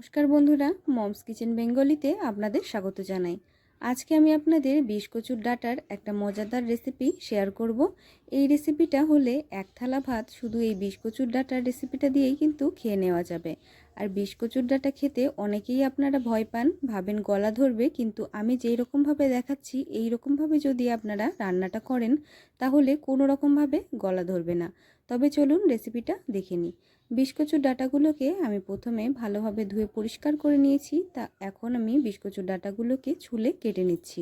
নমস্কার বন্ধুরা, moms kitchen বেঙ্গলিতে আপনাদের স্বাগত জানাই। আজকে আমি আপনাদের বিষ কচুর ডাটার একটা মজাদার রেসিপি শেয়ার করব। এই রেসিপিটা হলে এক থালা ভাত শুধু এই বিষ কচুর ডাটার রেসিপিটা দিয়েই কিন্তু খেয়ে নেওয়া যাবে। আর বিষ কচুর ডাটা খেতে অনেকেই আপনারা ভয় পান, ভাবেন গলা ধরবে, কিন্তু আমি যেই রকমভাবে দেখাচ্ছি, এই রকমভাবে যদি আপনারা রান্নাটা করেন, তাহলে কোনো রকমভাবে গলা ধরবে না। তবে চলুন রেসিপিটা দেখে নিই। বিস্কচুর ডাটাগুলোকে আমি প্রথমে ভালোভাবে ধুয়ে পরিষ্কার করে নিয়েছি। তা এখন আমি বিস্কচুর ডাটাগুলোকে ছুলে কেটে নিচ্ছি।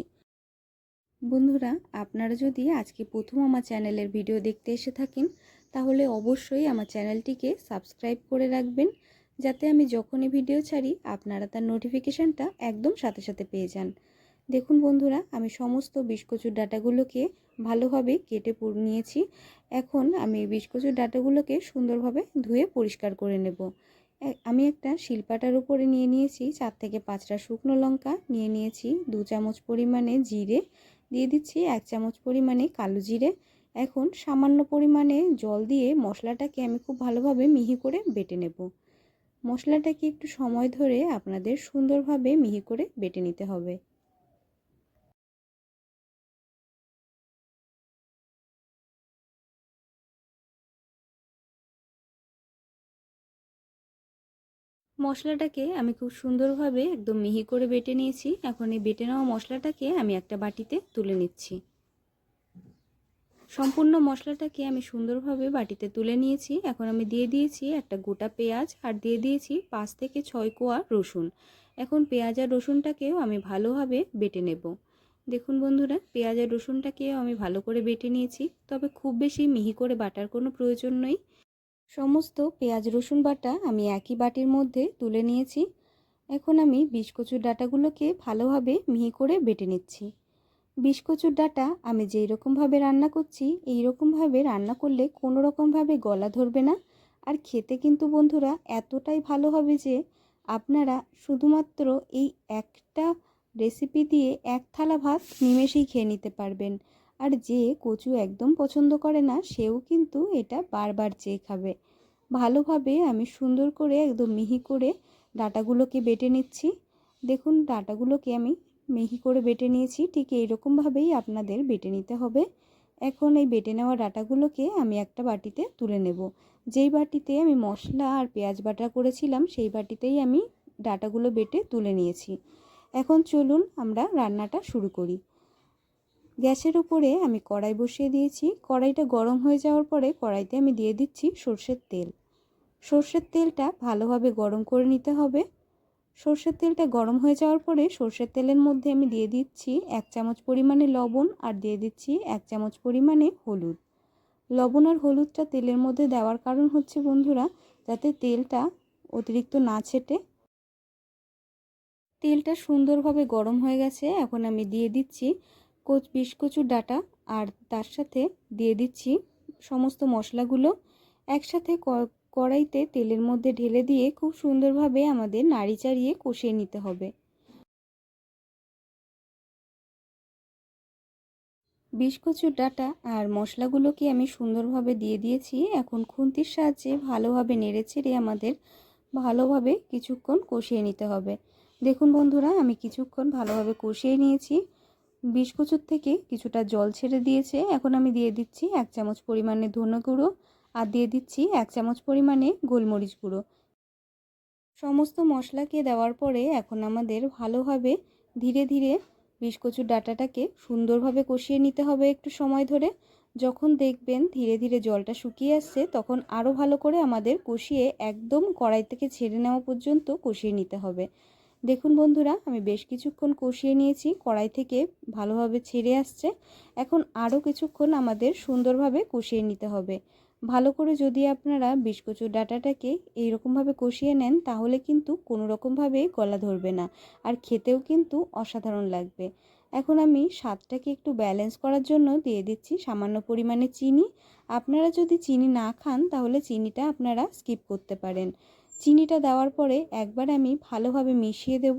বন্ধুরা, আপনারা যদি আজকে প্রথম আমার চ্যানেলের ভিডিও দেখতে এসে থাকেন, তাহলে অবশ্যই আমার চ্যানেলটিকে সাবস্ক্রাইব করে রাখবেন। যাতে আমি যখনই ভিডিও ছাড়ি, আপনারা তার নোটিফিকেশানটা একদম সাথে সাথে পেয়ে যান। দেখুন বন্ধুরা, আমি সমস্ত বিস্কচুর ডাটাগুলোকে ভালোভাবে কেটে নিয়েছি। এখন আমি বিস্কচুর ডাটাগুলোকে সুন্দরভাবে ধুয়ে পরিষ্কার করে নেব। আমি একটা শিলপাটার উপরে নিয়ে নিয়েছি, চার থেকে পাঁচটা শুকনো লঙ্কা নিয়ে নিয়েছি, দু চামচ পরিমাণে জিরে, দিয়ে দিচ্ছি এক চামচ পরিমাণে কালো জিরে। এখন সামান্য পরিমাণে জল দিয়ে মশলাটাকে আমি খুব ভালোভাবে মিহি করে বেটে নেব। মশলাটাকে একটু সময় ধরে আপনাদের সুন্দরভাবে মিহি করে বেটে নিতে হবে। মশলাটাকে আমি খুব সুন্দরভাবে একদম মিহি করে বেটে নিয়েছি। এখন এই বেটে নেওয়া মশলাটাকে আমি একটা বাটিতে তুলে নিচ্ছি। সম্পূর্ণ মশলাটাকে আমি সুন্দরভাবে বাটিতে তুলে নিয়েছি। এখন আমি দিয়ে দিয়েছি একটা গোটা পেঁয়াজ আর দিয়ে দিয়েছি পাঁচ থেকে ছয় কোয়া রসুন। এখন পেঁয়াজ আর রসুনটাকেও আমি ভালোভাবে বেটে নেব। দেখুন বন্ধুরা, পেঁয়াজ আর রসুনটাকেও আমি ভালো করে বেটে নিয়েছি। তবে খুব বেশি মিহি করে বাটার কোনো প্রয়োজন নেই। সমস্ত পেঁয়াজ, রসুন বাটা আমি একই বাটির মধ্যে তুলে নিয়েছি। এখন আমি বিষ্কচুর ডাটাগুলোকে ভালোভাবে মিহি করে বেটে নিচ্ছি। বিষ্কচুর ডাটা আমি যেই রকমভাবে রান্না করছি, এই রকমভাবে রান্না করলে কোনো রকমভাবে গলা ধরবে না। আর খেতে কিন্তু বন্ধুরা এতটাই ভালো হবে যে আপনারা শুধুমাত্র এই একটা রেসিপি দিয়ে এক থালা ভাত নিমেষেই খেয়ে নিতে পারবেন। আর যে কচু একদম পছন্দ করে না, সেও কিন্তু এটা বারবার চেয়ে খাবে। ভালোভাবে আমি সুন্দর করে একদম মিহি করে ডাটাগুলোকে বেটে নিচ্ছি। দেখুন, ডাটাগুলোকে আমি মিহি করে বেটে নিয়েছি। ঠিক এইরকমভাবেই আপনাদের বেটে নিতে হবে। এখন এই বেটে নেওয়া ডাটাগুলোকে আমি একটা বাটিতে তুলে নেব। যেই বাটিতে আমি মশলা আর পেঁয়াজ বাটা করেছিলাম, সেই বাটিতেই আমি ডাটাগুলো বেটে তুলে নিয়েছি। এখন চলুন আমরা রান্নাটা শুরু করি। গ্যাসের উপরে আমি কড়াই বসিয়ে দিয়েছি। কড়াইটা গরম হয়ে যাওয়ার পরে কড়াইতে আমি দিয়ে দিচ্ছি সর্ষের তেল। সর্ষের তেলটা ভালোভাবে গরম করে নিতে হবে। সর্ষের তেলটা গরম হয়ে যাওয়ার পরে সর্ষের তেলের মধ্যে আমি দিয়ে দিচ্ছি এক চামচ পরিমাণে লবণ আর দিয়ে দিচ্ছি এক চামচ পরিমাণে হলুদ। লবণ আর হলুদটা তেলের মধ্যে দেওয়ার কারণ হচ্ছে, বন্ধুরা, যাতে তেলটা অতিরিক্ত না ছেটে। তেলটা সুন্দরভাবে গরম হয়ে গেছে। এখন আমি দিয়ে দিচ্ছি কোচ বিষ কচুর ডাটা আর তার সাথে দিয়ে দিচ্ছি সমস্ত মশলাগুলো। একসাথে কড়াইতে তেলের মধ্যে ঢেলে দিয়ে খুব সুন্দরভাবে আমাদের নাড়ি চাড়িয়ে কষিয়ে নিতে হবে। বিষ কচুর ডাটা আর মশলাগুলোকে আমি সুন্দরভাবে দিয়ে দিয়েছি। এখন খুন্তির সাহায্যে ভালোভাবে নেড়ে ছেড়ে আমাদের ভালোভাবে কিছুক্ষণ কষিয়ে নিতে হবে। দেখুন বন্ধুরা, আমি কিছুক্ষণ ভালোভাবে কষিয়ে নিয়েছি। বিষ কচুর থেকে কিছুটা জল ছেড়ে দিয়েছে। এখন আমি দিয়ে দিচ্ছি এক চামচ পরিমাণে ধনে গুঁড়ো আর দিয়ে দিচ্ছি এক চামচ পরিমাণে গোলমরিচ গুঁড়ো। সমস্ত মশলাকে দেওয়ার পরে এখন আমাদের ভালোভাবে ধীরে ধীরে বিষ ডাটাটাকে সুন্দরভাবে কষিয়ে নিতে হবে একটু সময় ধরে। যখন দেখবেন ধীরে ধীরে জলটা শুকিয়ে আসছে, তখন আরও ভালো করে আমাদের কষিয়ে একদম কড়াই থেকে ছেড়ে নেওয়া পর্যন্ত কষিয়ে নিতে হবে। দেখুন বন্ধুরা, আমি বেশ কিছুক্ষণ কষিয়ে নিয়েছি, কড়াই থেকে ভালোভাবে ছেড়ে আসছে। এখন আরও কিছুক্ষণ আমাদের সুন্দরভাবে কষিয়ে নিতে হবে। ভালো করে যদি আপনারা বিস্কচু ডাটাটাকে এইরকমভাবে কষিয়ে নেন, তাহলে কিন্তু কোনো রকমভাবে গলা ধরবে না আর খেতেও কিন্তু অসাধারণ লাগবে। এখন আমি স্বাদটাকে একটু ব্যালেন্স করার জন্য দিয়ে দিচ্ছি সামান্য পরিমাণে চিনি আপনারা যদি চিনি না খান, তাহলে চিনিটা আপনারা স্কিপ করতে পারেন। চিনিটা দেওয়ার পরে একবার আমি ভালোভাবে মিশিয়ে দেব।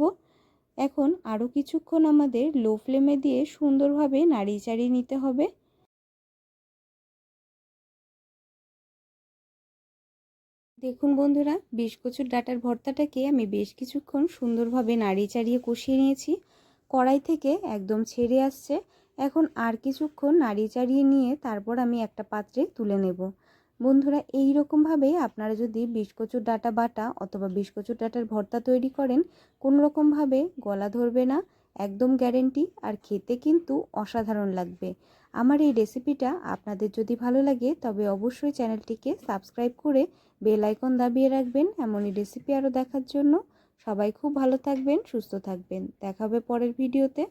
এখন আরও কিছুক্ষণ আমাদের লো ফ্লেমে দিয়ে সুন্দরভাবে নাড়িয়ে চাড়িয়ে নিতে হবে। দেখুন বন্ধুরা বিষ কচুর ডাটার ভর্তাটাকে আমি বেশ কিছুক্ষণ সুন্দরভাবে নাড়িয়ে চাড়িয়ে কষিয়ে নিয়েছি। কড়াই থেকে একদম ছেড়ে আসছে। এখন আর কিছুক্ষণ নাড়িয়ে চাড়িয়ে নিয়ে তারপর আমি একটা পাত্রে তুলে নেব। বন্ধুরা এই রকমভাবে আপনারা যদি বিষ কচুর ডাটা বাটা অথবা বিষ কচুর ডাটার ভর্তা তৈরি করেন কোনো রকমভাবে গলা ধরবে না, একদম গ্যারেন্টি আর খেতে কিন্তু অসাধারণ লাগবে। আমার এই রেসিপিটা আপনাদের যদি ভালো লাগে, তবে অবশ্যই চ্যানেলটিকে সাবস্ক্রাইব করে বেল আইকন দাবিয়ে রাখবেন। এমনই রেসিপি আরও দেখার জন্য সবাই খুব ভালো থাকবেন, সুস্থ থাকবেন। দেখা হবে পরের ভিডিওতে